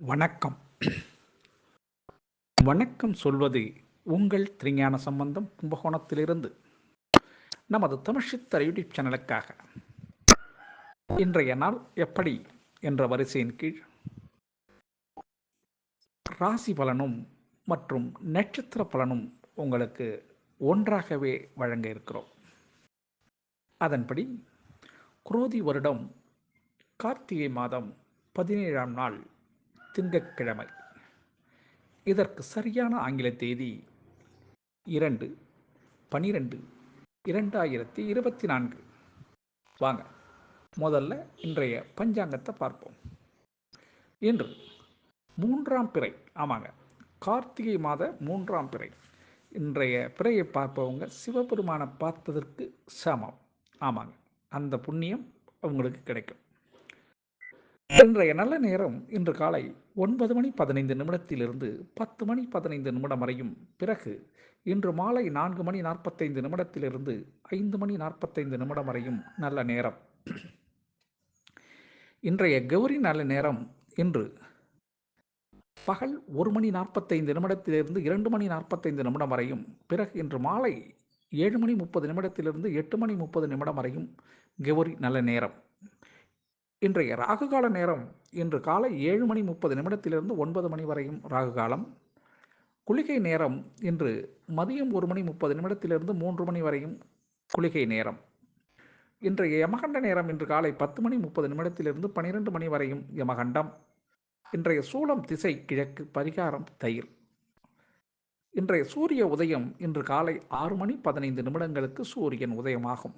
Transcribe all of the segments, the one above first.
வணக்கம். வணக்கம் சொல்வது உங்கள் திருஞான சம்பந்தம் கும்பகோணத்திலிருந்து. நமது தமிழ்ச்சித்தர் யூடியூப் சேனலுக்காக. இன்றைய நாள் எப்படி என்ற வரிசையின் கீழ். ராசி பலனும் மற்றும் நட்சத்திர பலனும் உங்களுக்கு ஒன்றாகவே வழங்க இருக்கிறோம். அதன்படி குரோதி வருடம் கார்த்திகை மாதம் பதினேழாம் நாள் திங்கக்கிழமை இதற்கு சரியான ஆங்கில தேதி இரண்டு பனிரெண்டு இரண்டாயிரத்தி இருபத்தி நான்கு. வாங்க முதல்ல இன்றைய பஞ்சாங்கத்தை பார்ப்போம். இன்று மூன்றாம் பிறை ஆமாங்க கார்த்திகை மாத மூன்றாம் பிறை. இன்றைய பிறையை பார்ப்பவங்க சிவபெருமானை பார்த்ததற்கு சமம். ஆமாங்க அந்த புண்ணியம் அவங்களுக்கு கிடைக்கும். இன்றைய நல்ல நேரம் இன்று காலை ஒன்பது மணி பதினைந்து நிமிடத்திலிருந்து பத்து மணி பதினைந்து நிமிடம் வரையும். பிறகு இன்று மாலை நான்கு மணி நாற்பத்தைந்து நிமிடத்திலிருந்து ஐந்து மணி நாற்பத்தைந்து நிமிடம் வரையும் நல்ல நேரம். இன்றைய கௌரி நல்ல நேரம் இன்று பகல் ஒரு மணி நாற்பத்தைந்து நிமிடத்திலிருந்து இரண்டு மணி நாற்பத்தைந்து நிமிடம் வரையும். பிறகு இன்று மாலை ஏழு மணி முப்பது நிமிடத்திலிருந்து எட்டு மணி முப்பது நிமிடம் வரையும் கௌரி நல்ல நேரம். இன்றைய ராகுகால நேரம் இன்று காலை ஏழு மணி முப்பது நிமிடத்திலிருந்து ஒன்பது மணி வரையும் ராகு காலம் குளிகை நேரம் இன்று மதியம் ஒரு மணி முப்பது நிமிடத்திலிருந்து மூன்று மணி வரையும் குளிகை நேரம். இன்றைய யமகண்ட நேரம் இன்று காலை பத்து மணி முப்பது நிமிடத்திலிருந்து பனிரெண்டு மணி வரையும் யமகண்டம். இன்றைய சூளம் திசை கிழக்கு பரிகாரம் தயிர். இன்றைய சூரிய உதயம் இன்று காலை ஆறு மணி பதினைந்து நிமிடங்களுக்கு சூரியன் உதயமாகும்.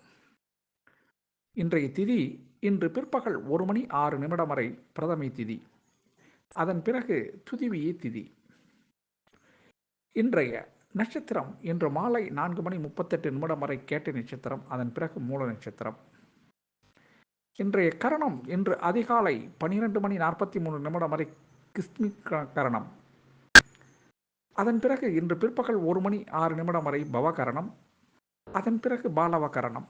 இன்றைய திதி இன்று பிற்பகல் ஒரு மணி ஆறு நிமிடம் வரை பிரதமை திதி. அதன் பிறகு துதிவியை திதி. இன்றைய நட்சத்திரம் இன்று மாலை நான்கு மணி முப்பத்தெட்டு நிமிடம் வரை கேட்ட நட்சத்திரம் அதன் பிறகு மூல நட்சத்திரம். இன்றைய கரணம் இன்று அதிகாலை பனிரெண்டு மணி நாற்பத்தி மூணு நிமிடம் வரை கிஸ்மி கரணம் அதன் பிறகு இன்று பிற்பகல் ஒரு மணி ஆறு நிமிடம் வரை பவகரணம். அதன் பிறகு பாலவகரணம்.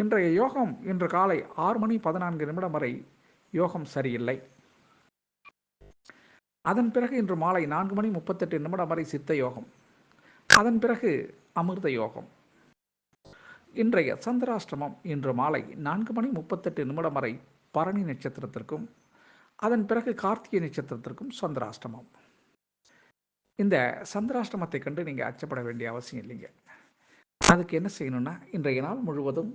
இன்றைய யோகம் இன்று காலை ஆறு மணி பதினான்கு நிமிடம் வரை யோகம் சரியில்லை. அதன் பிறகு இன்று மாலை நான்கு மணி முப்பத்தெட்டு நிமிடம் வரை சித்த யோகம். அதன் பிறகு அமிர்த யோகம். இன்றைய சந்திராஷ்டிரமம் இன்று மாலை நான்கு மணி முப்பத்தெட்டு நிமிடம் வரை பரணி நட்சத்திரத்திற்கும் அதன் பிறகு கார்த்திகை நட்சத்திரத்திற்கும் சந்திராஷ்டிரமம் இந்த சந்திராஷ்டிரமத்தை கண்டு நீங்கள் அச்சப்பட வேண்டிய அவசியம் இல்லைங்க. அதுக்கு என்ன செய்யணும்னா இன்றைய நாள் முழுவதும்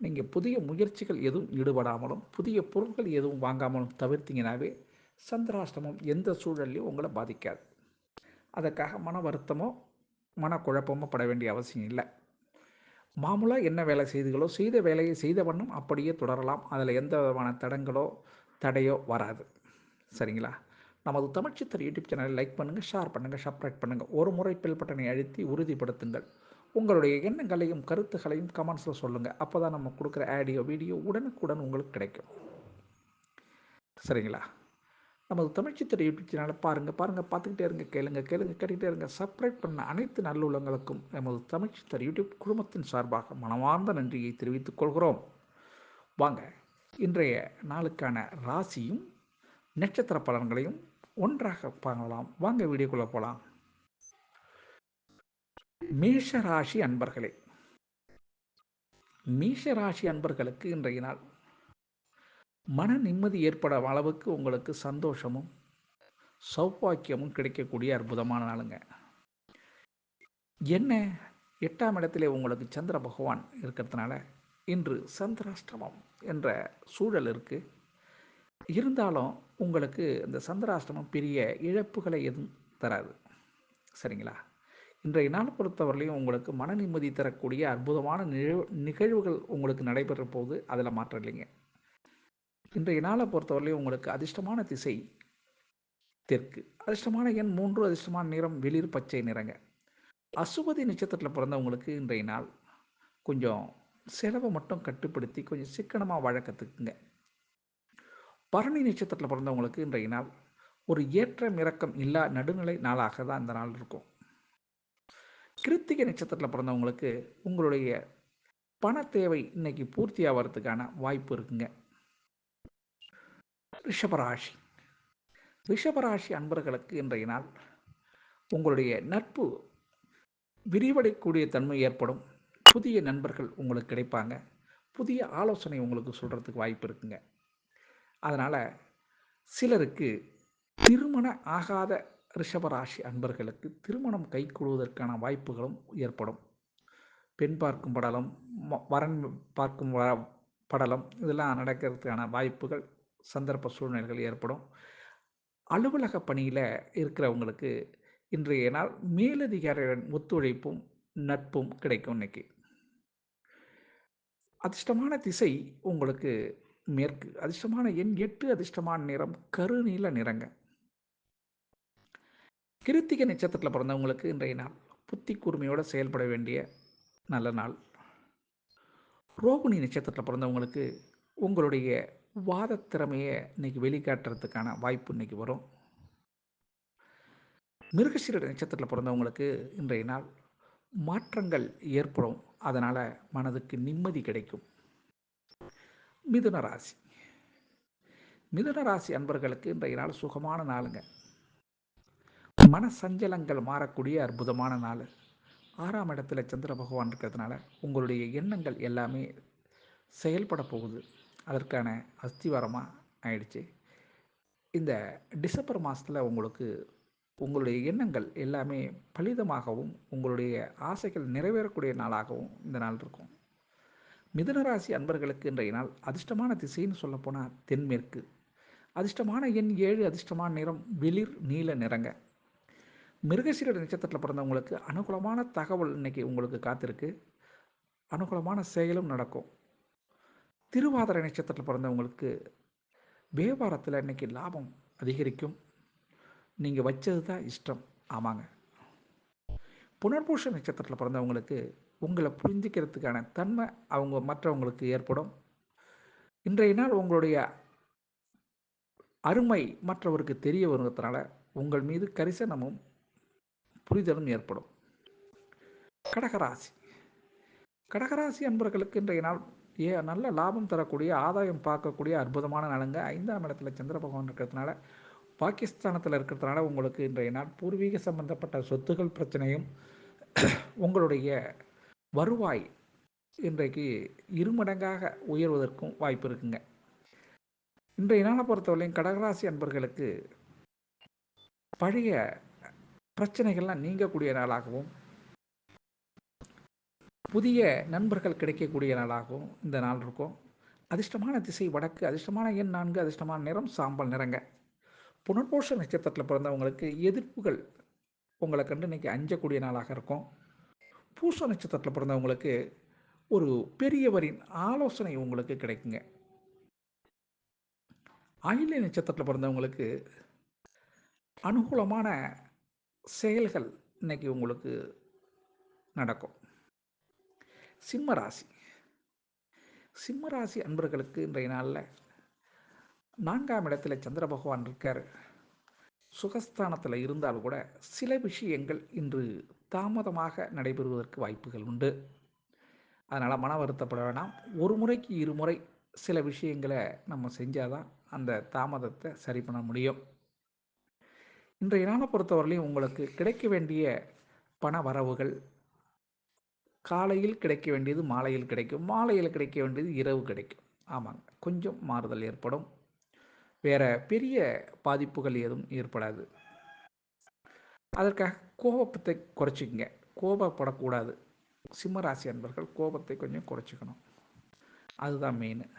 நீங்கள் புதிய முயற்சிகள் எதுவும் ஈடுபடாமலும் புதிய பொருட்கள் எதுவும் வாங்காமலும் தவிர்த்தீங்கனாவே சந்திராஷ்டமம் எந்த சூழல்லையும் உங்களை பாதிக்காது. அதற்காக மன வருத்தமோ மனக்குழப்பமோ பட வேண்டிய அவசியம் இல்லை. மாமூலாக என்ன வேலை செய்துகளோ செய்த வேலையை செய்த வண்ணம் அப்படியே தொடரலாம். அதில் எந்த விதமான தடங்களோ தடையோ வராது. சரிங்களா? நமது தமிழ்ச்சித்தர் யூடியூப் சேனலை லைக் பண்ணுங்கள் ஷேர் பண்ணுங்கள் சப்ஸ்கிரைப் பண்ணுங்கள் ஒரு முறை பெல் பட்டனை அழுத்தி உறுதிப்படுத்துங்கள். உங்களுடைய எண்ணங்களையும் கருத்துகளையும் கமெண்ட்ஸில் சொல்லுங்கள் அப்போ தான் நம்ம கொடுக்குற ஆடியோ வீடியோ உடனுக்குடன் உங்களுக்கு கிடைக்கும். சரிங்களா? நமது தமிழ்ச்சித்திர யூடியூப் சேனலை பாருங்கள் பாருங்கள் பார்த்துக்கிட்டே இருங்க கேளுங்க கேளுங்க கேட்டுக்கிட்டே இருங்க. சப்ஸ்கிரைப் பண்ண அனைத்து நல்லுள்ளங்களுக்கும் நமது தமிழ்ச்சித்தர் யூடியூப் குடும்பத்தின் சார்பாக மனமார்ந்த நன்றியை தெரிவித்துக் கொள்கிறோம். வாங்க இன்றைய நாளுக்கான ராசியும் நட்சத்திர பலன்களையும் ஒன்றாக பார்க்கலாம். வாங்க வீடியோக்குள்ளே போகலாம் மேஷராசி அன்பர்களே மேஷராசி அன்பர்களுக்கு இன்றைய நாள் மன நிம்மதி ஏற்பட அளவுக்கு உங்களுக்கு சந்தோஷமும் சௌபாக்கியமும் கிடைக்கக்கூடிய அற்புதமான நாளுங்க. என்ன? எட்டாம் இடத்திலே உங்களுக்கு சந்திர பகவான் இருக்கிறதுனால இன்று சந்திராஷ்டிரமம் என்ற சூழல் இருக்குது இருந்தாலும் உங்களுக்கு இந்த சந்திராஷ்டிரமம் பெரிய இழப்புகளை எதுவும் தராது. சரிங்களா? இன்றைய நாள் பொறுத்தவரையிலையும் உங்களுக்கு மன நிம்மதி தரக்கூடிய அற்புதமான நிகழ்வுகள் உங்களுக்கு நடைபெற போது அதில் மாற்றம் இல்லைங்க. இன்றைய நாளை பொறுத்தவரையிலையும் உங்களுக்கு அதிர்ஷ்டமான திசை தெற்கு. அதிர்ஷ்டமான எண் மூன்று அதிர்ஷ்டமான நிறம் வெளிர் பச்சை நிறங்க. அசுபதி நட்சத்திரத்தில் பிறந்தவங்களுக்கு இன்றைய நாள் கொஞ்சம் செலவை மட்டும் கட்டுப்படுத்தி கொஞ்சம் சிக்கனமாக வாழ கற்றுக்குங்க பரணி நட்சத்திரத்தில் பிறந்தவங்களுக்கு இன்றைய நாள் ஒரு ஏற்றம் இறக்கம் இல்லா நடுநிலை நாளாக தான் இந்த நாள் இருக்கும். கிருத்திகை நட்சத்திரத்தில் பிறந்தவங்களுக்கு உங்களுடைய பண தேவை இன்னைக்கு பூர்த்தி ஆகிறதுக்கான வாய்ப்பு இருக்குங்க. ரிஷபராசி. ரிஷபராசி அன்பர்களுக்கு இன்றைய நாள் உங்களுடைய நட்பு விரிவடையக்கூடிய தன்மை ஏற்படும். புதிய நண்பர்கள் உங்களுக்கு கிடைப்பாங்க. புதிய ஆலோசனை உங்களுக்கு சொல்கிறதுக்கு வாய்ப்பு இருக்குங்க. அதனால் சிலருக்கு திருமண ஆகாத ரிஷபராசி அன்பர்களுக்கு திருமணம் கைகூடுவதற்கான வாய்ப்புகளும் ஏற்படும். பெண் பார்க்கும் படலம் வரன் பார்க்கும் படலம் இதெல்லாம் நடக்கிறதுக்கான வாய்ப்புகள் சந்தர்ப்ப சூழ்நிலைகள் ஏற்படும். அலுவலக பணியில் இருக்கிறவங்களுக்கு இன்றைய நாள் மேலதிகாரிகளின் ஒத்துழைப்பும் நட்பும் கிடைக்கும் இன்னைக்கு. அதிர்ஷ்டமான திசை உங்களுக்கு மேற்கு அதிர்ஷ்டமான எண் எட்டு அதிர்ஷ்டமான நிறம் கருநீல நிறங்க. கிருத்திகை நட்சத்திரத்தில் பிறந்தவங்களுக்கு இன்றைய நாள் புத்தி கூர்மையோடு செயல்பட வேண்டிய நல்ல நாள். ரோகிணி நட்சத்திரத்தில் பிறந்தவங்களுக்கு உங்களுடைய வாத திறமையை இன்னைக்கு வெளிக்காட்டுறதுக்கான வாய்ப்பு இன்னைக்கு வரும். மிருகசீர நட்சத்திரத்தில் பிறந்தவங்களுக்கு இன்றைய நாள் மாற்றங்கள் ஏற்படும். அதனால் மனதுக்கு நிம்மதி கிடைக்கும். மிதுன ராசி. மிதுன ராசி அன்பர்களுக்கு இன்றைய நாள் சுகமான நாளுங்க. மன சஞ்சலங்கள் மாறக்கூடிய அற்புதமான நாள். ஆறாம் இடத்துல சந்திர பகவான் இருக்கிறதுனால உங்களுடைய எண்ணங்கள் எல்லாமே செயல்பட போகுது. அதற்கான அஸ்திவாரமாக ஆயிடுச்சு. இந்த டிசம்பர் மாதத்தில் உங்களுக்கு உங்களுடைய எண்ணங்கள் எல்லாமே பலிதமாகவும் உங்களுடைய ஆசைகள் நிறைவேறக்கூடிய நாளாகவும் இந்த நாள் இருக்கும். மிதுனராசி அன்பர்களுக்கு இன்றைய நாள் அதிர்ஷ்டமான திசைன்னு சொல்லப்போனால் தென்மேற்கு. அதிர்ஷ்டமான எண் ஏழு அதிர்ஷ்டமான நிறம் வெளிர் நீல நிறங்க. மிருகசீர நட்சத்திரத்தில் பிறந்தவங்களுக்கு அனுகூலமான தகவல் இன்னைக்கு உங்களுக்கு காத்திருக்கு. அனுகூலமான செயலும் நடக்கும். திருவாதிரை நட்சத்திரத்தில் பிறந்தவங்களுக்கு வியாபாரத்தில் இன்னைக்கு லாபம் அதிகரிக்கும். நீங்கள் வச்சது தான் இஷ்டம். ஆமாங்க. புனர்பூஷ நட்சத்திரத்தில் பிறந்தவங்களுக்கு உங்களை புரிஞ்சிக்கிறதுக்கான தன்மை அவங்க மற்றவங்களுக்கு ஏற்படும். இன்றைய நாள் உங்களுடைய அருமை மற்றவருக்கு தெரிய வருவதனால உங்கள் மீது கரிசனமும் புரிதலும் ஏற்படும். கடகராசி. கடகராசி அன்பர்களுக்கு இன்றைய நாள் ஏ நல்ல லாபம் தரக்கூடிய ஆதாயம் பார்க்கக்கூடிய அற்புதமான நலங்க ஐந்தாம் இடத்துல சந்திர பகவான் இருக்கிறதுனால பாகிஸ்தானத்தில் இருக்கிறதுனால உங்களுக்கு இன்றைய நாள் பூர்வீக சம்பந்தப்பட்ட சொத்துக்கள் பிரச்சனையும் உங்களுடைய வருவாய் இன்றைக்கு இருமடங்காக உயர்வதற்கும் வாய்ப்பு இருக்குங்க. இன்றைய நாளை பொறுத்தவரையும் கடகராசி அன்பர்களுக்கு பழைய பிரச்சனைகள்லாம் நீங்கக்கூடிய நாளாகவும் புதிய நண்பர்கள் கிடைக்கக்கூடிய நாளாகவும் இந்த நாள் இருக்கும். அதிர்ஷ்டமான திசை வடக்கு அதிர்ஷ்டமான எண் நான்கு அதிர்ஷ்டமான நிறம் சாம்பல் நிறங்க. புனர்போஷ நட்சத்திரத்தில் பிறந்தவங்களுக்கு எதிர்ப்புகள் உங்களை கண்டு இன்றைக்கி அஞ்சக்கூடிய நாளாக இருக்கும். பூச நட்சத்திரத்தில் பிறந்தவங்களுக்கு ஒரு பெரியவரின் ஆலோசனை உங்களுக்கு கிடைக்குங்க. ஆயில்ய நட்சத்திரத்தில் பிறந்தவங்களுக்கு அனுகூலமான செயல்கள் இன்னைக்கு உங்களுக்கு நடக்கும். சிம்ம ராசி. சிம்ம ராசி அன்பர்களுக்கு இன்றைய நாளில் நான்காம் இடத்துல சந்திர பகவான் இருக்கார். சுகஸ்தானத்தில் இருந்தால் கூட சில விஷயங்கள் இன்று தாமதமாக நடைபெறுவதற்கு வாய்ப்புகள் உண்டு. அதனால் மன வருத்தப்பட வேணாம். ஒரு முறைக்கு இருமுறை சில விஷயங்களை நம்ம செஞ்சால் தான் அந்த தாமதத்தை சரி பண்ண முடியும். இன்றைய நாளை பொறுத்தவரையிலையும் உங்களுக்கு கிடைக்க வேண்டிய பண வரவுகள் காலையில் கிடைக்க வேண்டியது மாலையில் கிடைக்கும் மாலையில் கிடைக்க வேண்டியது இரவு கிடைக்கும். ஆமாங்க. கொஞ்சம் மாறுதல் ஏற்படும். வேறு பெரிய பாதிப்புகள் எதுவும் ஏற்படாது. அதற்காக கோபத்தை குறைச்சிக்கங்க. கோபப்படக்கூடாது. சிம்மராசி அன்பர்கள் கோபத்தை கொஞ்சம் குறைச்சிக்கணும். அதுதான் மெயின்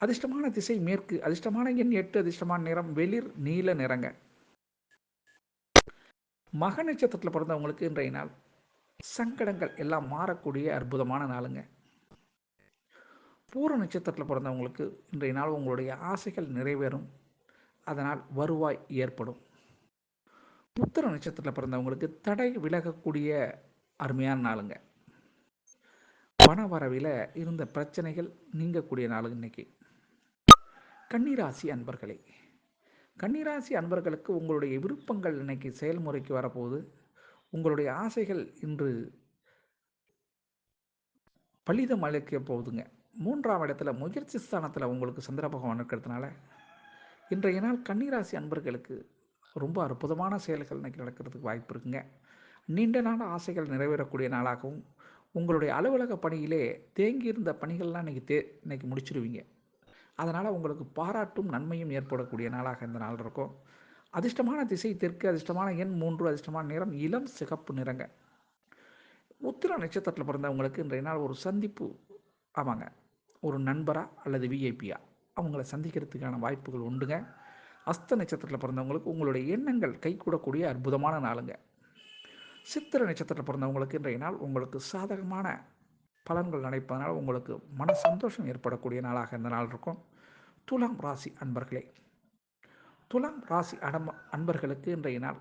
அதிர்ஷ்டமான திசை மேற்கு அதிர்ஷ்டமான எண் எட்டு அதிர்ஷ்டமான நிறம் வெளிர் நீல நிறங்க. மக நட்சத்திரத்தில் பிறந்தவங்களுக்கு இன்றைய நாள் சங்கடங்கள் எல்லாம் மாறக்கூடிய அற்புதமான நாளுங்க. பூர நட்சத்திரத்தில் பிறந்தவங்களுக்கு இன்றைய நாள் உங்களுடைய ஆசைகள் நிறைவேறும். அதனால் வருவாய் ஏற்படும். புத்திர நட்சத்திரத்தில் பிறந்தவங்களுக்கு தடை விலகக்கூடிய அருமையான நாளுங்க. பண வரவில் இருந்த பிரச்சனைகள் நீங்கக்கூடிய நாளுங்க இன்னைக்கு. கன்னிராசி அன்பர்களே கன்னிராசி அன்பர்களுக்கு உங்களுடைய விருப்பங்கள் இன்னைக்கு செயல்முறைக்கு வரப்போகுது. உங்களுடைய ஆசைகள் இன்று பலிதம் அளிக்க போகுதுங்க. மூன்றாம் இடத்துல முயற்சி ஸ்தானத்தில் உங்களுக்கு சந்திர பகவான் இருக்கிறதுனால இன்றைய நாள் கன்னிராசி அன்பர்களுக்கு ரொம்ப அற்புதமான செயல்கள் இன்றைக்கி நடக்கிறதுக்கு வாய்ப்பு இருக்குங்க. நீண்ட நாள் ஆசைகள் நிறைவேறக்கூடிய நாளாகவும் உங்களுடைய அலுவலக பணியிலே தேங்கியிருந்த பணிகள்லாம் இன்றைக்கி தே இன்றைக்கி முடிச்சிருவீங்க. அதனால் உங்களுக்கு பாராட்டும் நன்மையும் ஏற்படக்கூடிய நாளாக இந்த நாள் இருக்கும். அதிர்ஷ்டமான திசை தெற்கு அதிர்ஷ்டமான எண் மூன்று அதிர்ஷ்டமான நிறம் இளம் சிகப்பு நிறங்க. உத்திர நட்சத்திரத்தில் பிறந்தவங்களுக்கு இன்றைய நாள் ஒரு சந்திப்பு ஆமாங்க ஒரு நண்பரா அல்லது விஐபியா அவங்கள சந்திக்கிறதுக்கான வாய்ப்புகள் உண்டுங்க. அஸ்த நட்சத்திரத்தில் பிறந்தவங்களுக்கு உங்களுடைய எண்ணங்கள் கைகூடக்கூடிய அற்புதமான நாளுங்க. சித்திர நட்சத்திரத்தில் பிறந்தவங்களுக்கு இன்றைய நாள் உங்களுக்கு சாதகமான பலன்கள் நினைப்பதனால் உங்களுக்கு மன சந்தோஷம் ஏற்படக்கூடிய நாளாக இந்த நாள் இருக்கும். துலாம் ராசி அன்பர்களே துலாம் ராசி அடம் அன்பர்களுக்கு இன்றைய நாள்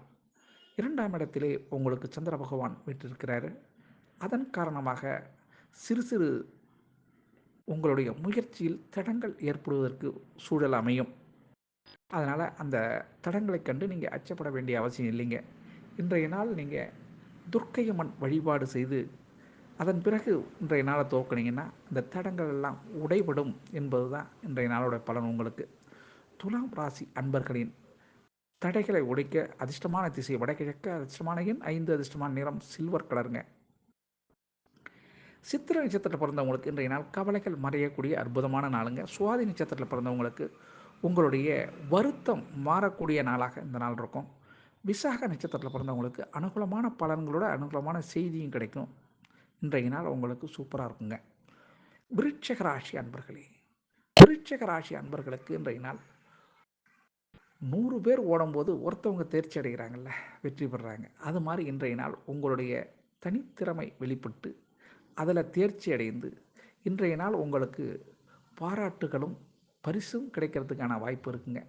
இரண்டாம் இடத்திலே உங்களுக்கு சந்திர பகவான் விட்டிருக்கிறாரு அதன் காரணமாக சிறு சிறு உங்களுடைய முயற்சியில் தடங்கள் ஏற்படுவதற்கு சூழல் அமையும். அதனால் அந்த தடங்களை கண்டு நீங்கள் அச்சப்பட வேண்டிய அவசியம் இல்லைங்க. இன்றைய நாள் நீங்கள் துர்க்கையம்மன் வழிபாடு செய்து அதன் பிறகு இன்றைய நாளை துவக்கினீங்கன்னா இந்த தடங்கள் எல்லாம் உடைபடும் என்பது தான் இன்றைய நாளோட பலன் உங்களுக்கு. துலாம் ராசி அன்பர்களின் தடைகளை உடைக்க அதிர்ஷ்டமான திசை வடகிழக்க அதிர்ஷ்டமான எண் ஐந்து அதிர்ஷ்டமான நிறம் சில்வர் கலருங்க. சித்திர நட்சத்திரத்தில் பிறந்தவங்களுக்கு இன்றைய நாள் கவலைகள் மறையக்கூடிய அற்புதமான நாளுங்க. சுவாதி நட்சத்திரத்தில் பிறந்தவங்களுக்கு உங்களுடைய வருத்தம் மாறக்கூடிய நாளாக இந்த நாள் இருக்கும். விசாக நட்சத்திரத்தில் பிறந்தவங்களுக்கு அனுகூலமான பலன்களோட அனுகூலமான செய்தியும் கிடைக்கும். இன்றைய நாள் உங்களுக்கு சூப்பராக இருக்குங்க. விருட்சக ராசி அன்பர்களே விருட்சக ராசி அன்பர்களுக்கு இன்றைய நாள் நூறு பேர் ஓடும்போது ஒருத்தவங்க தேர்ச்சி அடைகிறாங்கல்ல வெற்றி பெறுறாங்க அது மாதிரி இன்றைய நாள் உங்களுடைய தனித்திறமை வெளிப்பட்டு அதில் தேர்ச்சி அடைந்து இன்றைய நாள் உங்களுக்கு பாராட்டுகளும் பரிசும் கிடைக்கிறதுக்கான வாய்ப்பு இருக்குங்க.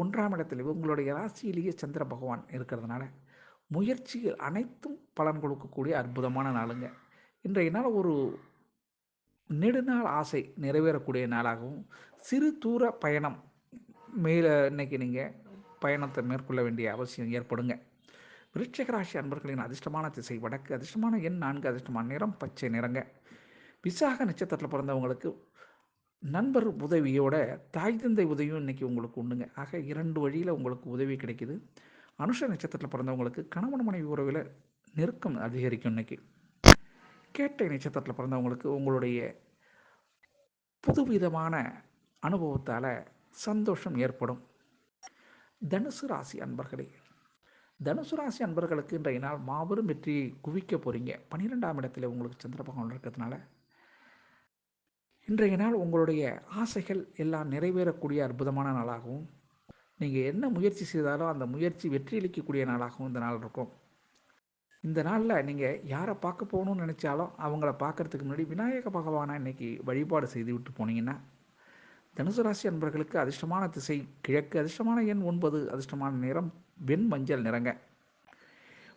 ஒன்றாம் இடத்தில் உங்களுடைய ராசியிலேயே சந்திர பகவான் இருக்கிறதுனால முயற்சிகள் அனைத்தும் பலன் கொடுக்கக்கூடிய அற்புதமான நாளுங்க. இன்றைய நாள் ஒரு நெடுநாள் ஆசை நிறைவேறக்கூடிய நாளாகவும் சிறு தூர பயணம் மேலே இன்னைக்கு நீங்கள் பயணத்தை மேற்கொள்ள வேண்டிய அவசியம் ஏற்படுங்க. விருட்சகராசி அன்பர்களின் அதிர்ஷ்டமான திசை வடக்கு அதிர்ஷ்டமான எண் நான்கு அதிர்ஷ்டமான நிறம் பச்சை நிறங்க. விசாக நட்சத்திரத்தில் பிறந்தவங்களுக்கு நண்பர் உதவியோட தாய் தந்தை உதவியும் இன்றைக்கி உங்களுக்கு உண்டுங்க. ஆக இரண்டு வழியில் உங்களுக்கு உதவி கிடைக்குது. அனுஷ நட்சத்திரத்தில் பிறந்தவங்களுக்கு கணவன் மனைவி உறவில் நெருக்கம் அதிகரிக்கும் இன்னைக்கு. கேட்டை நட்சத்திரத்தில் பிறந்தவங்களுக்கு உங்களுடைய புதுவிதமான அனுபவத்தால் சந்தோஷம் ஏற்படும். தனுசு ராசி அன்பர்களே தனுசு ராசி அன்பர்களுக்கு இன்றைய நாள் மாபெரும் வெற்றியை குவிக்க போகிறீங்க பன்னிரெண்டாம் இடத்துல உங்களுக்கு சந்திர பகவான் இருக்கிறதுனால. இன்றைய நாள் உங்களுடைய ஆசைகள் எல்லாம் நிறைவேறக்கூடிய அற்புதமான நாளாகவும் நீங்கள் என்ன முயற்சி செய்தாலும் அந்த முயற்சி வெற்றியளிக்கக்கூடிய நாளாகவும் இந்த நாள் இருக்கும். இந்த நாளில் நீங்கள் யாரை பார்க்க போகணும்னு நினச்சாலும் அவங்கள பார்க்குறதுக்கு முன்னாடி விநாயக பகவானை இன்றைக்கி வழிபாடு செய்து விட்டு போனீங்கன்னா தனுசு ராசி அன்பர்களுக்கு அதிர்ஷ்டமான திசை கிழக்கு அதிர்ஷ்டமான எண் ஒன்பது அதிர்ஷ்டமான நிறம் வெண் மஞ்சள் நிறங்க.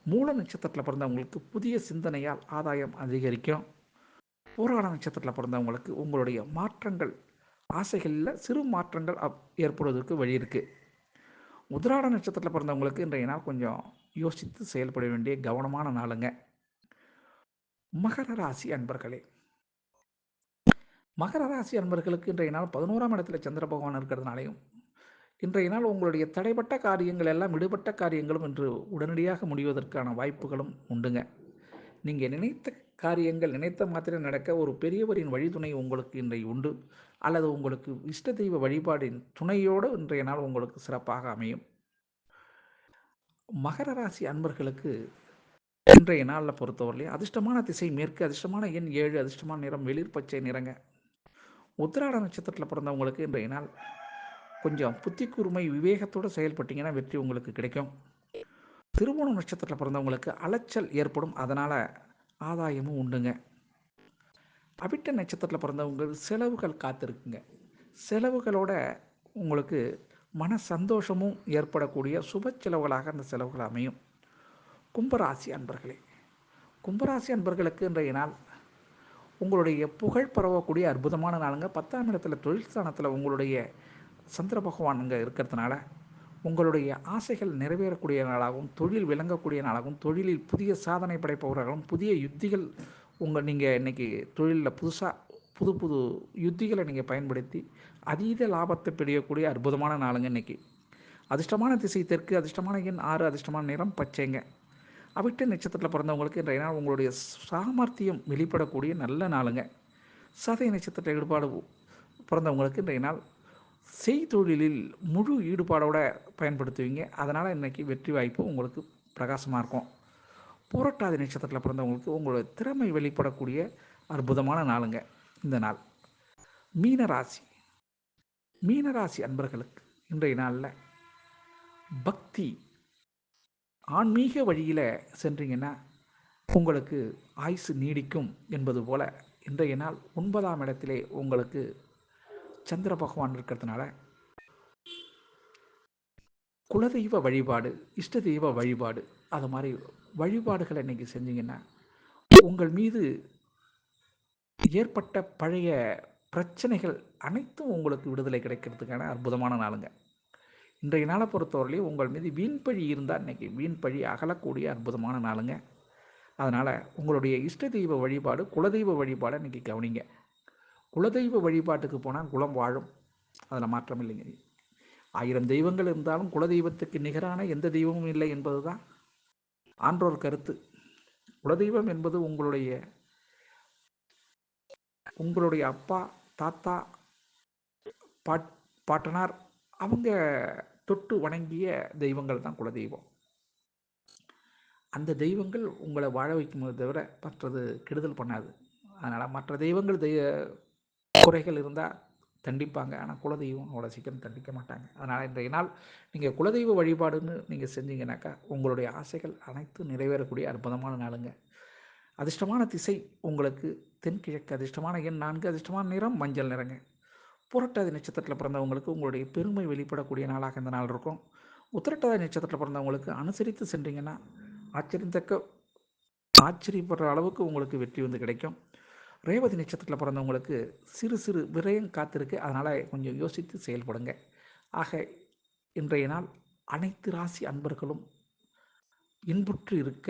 மூல நட்சத்திரத்தில் பிறந்தவங்களுக்கு புதிய சிந்தனையால் ஆதாயம் அதிகரிக்கும். போராட நட்சத்திரத்தில் பிறந்தவங்களுக்கு உங்களுடைய மாற்றங்கள் ஆசைகளில் சிறு மாற்றங்கள் ஏற்படுவதற்கு வழி இருக்குது உதிராட நட்சத்திரத்தில் பிறந்தவங்களுக்கு இன்றைய நாள் கொஞ்சம் யோசித்து செயல்பட வேண்டிய கவனமான நாளுங்க. மகர ராசி அன்பர்களே. மகர ராசி அன்பர்களுக்கு இன்றைய நாள் பதினோராம் இடத்துல சந்திர பகவான் இருக்கிறதுனாலையும் இன்றைய நாள் உங்களுடைய தடைப்பட்ட காரியங்கள் எல்லாம் விடுபட்ட காரியங்களும் இன்று உடனடியாக முடிவதற்கான வாய்ப்புகளும் உண்டுங்க. நீங்கள் நினைத்த காரியங்கள் நினைத்த மாத்திரம் நடக்க ஒரு பெரியவரின் வழித்துணை உங்களுக்கு இன்றைய உண்டு. அல்லது உங்களுக்கு இஷ்ட தெய்வ வழிபாடின் துணையோடு இன்றைய நாள் உங்களுக்கு சிறப்பாக அமையும். மகர ராசி அன்பர்களுக்கு இன்றைய நாளில் பொறுத்தவரையிலே அதிர்ஷ்டமான திசை மேற்கு அதிர்ஷ்டமான எண் ஏழு அதிர்ஷ்டமான நிறம் வெளிர் பச்சை நிறங்க. உத்திராட நட்சத்திரத்தில் பிறந்தவங்களுக்கு இன்றைய நாள் கொஞ்சம் புத்தி கூர்மை விவேகத்தோடு செயல்பட்டிங்கன்னா வெற்றி உங்களுக்கு கிடைக்கும். திருவோணம் நட்சத்திரத்தில் பிறந்தவங்களுக்கு அலைச்சல் ஏற்படும். அதனால் ஆதாயமும் உண்டுங்க. அபிட்ட நட்சத்திரத்தில் பிறந்தவங்களுக்கு செலவுகள் காத்திருக்குங்க. செலவுகளோட உங்களுக்கு மன சந்தோஷமும் ஏற்படக்கூடிய சுப செலவுகளாக அந்த செலவுகள் அமையும். கும்பராசி அன்பர்களே கும்பராசி அன்பர்களுக்கு இன்றைய நாள் உங்களுடைய புகழ் பரவக்கூடிய அற்புதமான நாளுங்க. பத்தாம் இடத்துல தொழில் ஸ்தானத்தில் உங்களுடைய சந்திர பகவான் அங்கே இருக்கிறதுனால உங்களுடைய ஆசைகள் நிறைவேறக்கூடிய நாளாகவும் தொழில் விளங்கக்கூடிய நாளாகவும் தொழிலில் புதிய சாதனை படைப்பவர்களாகவும் புதிய யுத்திகள் உங்கள் நீங்கள் இன்றைக்கி தொழிலில் புதுசாக புது புது யுத்திகளை நீங்கள் பயன்படுத்தி அதீத லாபத்தை பெரியக்கூடிய அற்புதமான நாளுங்க இன்றைக்கி அதிர்ஷ்டமான திசை தெற்கு அதிர்ஷ்டமான எண் ஆறு அதிர்ஷ்டமான நிறம் பச்சைங்க. அவிட்ட நட்சத்திரத்தில் பிறந்தவங்களுக்கு இன்றைய நாள் உங்களுடைய சாமர்த்தியம் வெளிப்படக்கூடிய நல்ல நாளுங்க. சதய நட்சத்திரத்தில் ஈடுபாடு பிறந்தவங்களுக்கு இன்றைய நாள் செய்தொழிலில் முழு ஈடுபாடோட பயன்படுத்துவீங்க. அதனால் இன்றைக்கி வெற்றி வாய்ப்பு உங்களுக்கு பிரகாசமாக இருக்கும். புரட்டாதி நட்சத்திரத்தில் பிறந்தவங்களுக்கு உங்களோட திறமை வெளிப்படக்கூடிய அற்புதமான நாளுங்க. இந்த நாள். மீனராசி. மீனராசி அன்பர்களுக்கு இன்றைய நாளில் பக்தி ஆன்மீக வழியில் சென்றீங்கன்னா உங்களுக்கு ஆயுசு நீடிக்கும் என்பது போல இன்றைய நாள் ஒன்பதாம் இடத்திலே உங்களுக்கு சந்திர பகவான் இருக்கிறதுனால குலதெய்வ வழிபாடு இஷ்ட தெய்வ வழிபாடு அது மாதிரி வழிபாடுகளை இன்றைக்கி செஞ்சிங்கன்னா உங்கள் மீது ஏற்பட்ட பழைய பிரச்சனைகள் அனைத்தும் உங்களுக்கு விடுதலை கிடைக்கிறதுக்கான அற்புதமான நாளுங்க. இன்றைய நாளை பொறுத்தவரையிலையும் உங்கள் மீது வீண்பழி இருந்தால் இன்றைக்கி வீண்பழி அகலக்கூடிய அற்புதமான நாளுங்க. அதனால் உங்களுடைய இஷ்ட தெய்வ வழிபாடு குலதெய்வ வழிபாடை இன்றைக்கி கவனிங்க. குலதெய்வ வழிபாட்டுக்கு போனால் குலம் வாழும். அதில் மாற்றம் இல்லைங்க. ஆயிரம் தெய்வங்கள் இருந்தாலும் குலதெய்வத்துக்கு நிகரான எந்த தெய்வமும் இல்லை என்பது தான் ஆன்றோர் கருத்து. குலதெய்வம் என்பது உங்களுடைய உங்களுடைய அப்பா தாத்தா பாட் பாட்டனார் அவங்க தொட்டு வணங்கிய தெய்வங்கள் தான் குலதெய்வம். அந்த தெய்வங்கள் உங்களை வாழ வைக்கும் தவிர மற்றது கெடுதல் பண்ணாது. அதனால் மற்ற தெய்வங்கள் தெய்வ குறைகள் இருந்தால் தண்டிப்பாங்க. ஆனால் குலதெய்வம் அவ்வளோ சீக்கிரம் தண்டிக்க மாட்டாங்க. அதனால் இன்றைய நாள் நீங்கள் குலதெய்வ வழிபாடுன்னு நீங்கள் செஞ்சீங்கன்னாக்கா உங்களுடைய ஆசைகள் அனைத்தும் நிறைவேறக்கூடிய அற்புதமான நாளுங்க. அதிர்ஷ்டமான திசை உங்களுக்கு தென்கிழக்கு அதிர்ஷ்டமான எண் நான்கு அதிர்ஷ்டமான நிறம் மஞ்சள் நிறங்க. புரட்டாதி நட்சத்திரத்தில் பிறந்தவங்களுக்கு உங்களுடைய பெருமை வெளிப்படக்கூடிய நாளாக இந்த நாள் இருக்கும். உத்திரட்டாதி நட்சத்திரத்தில் பிறந்தவங்களுக்கு அனுசரித்து சென்றீங்கன்னா ஆச்சரியத்தக்க ஆச்சரியப்படுற அளவுக்கு உங்களுக்கு வெற்றி வந்து கிடைக்கும். ரேவதி நட்சத்திரத்தில் பிறந்தவங்களுக்கு சிறு சிறு விரயம் காத்திருக்கு. அதனால் கொஞ்சம் யோசித்து செயல்படுங்க. ஆக இன்றைய நாள் அனைத்து ராசி அன்பர்களும் இன்புற்று இருக்க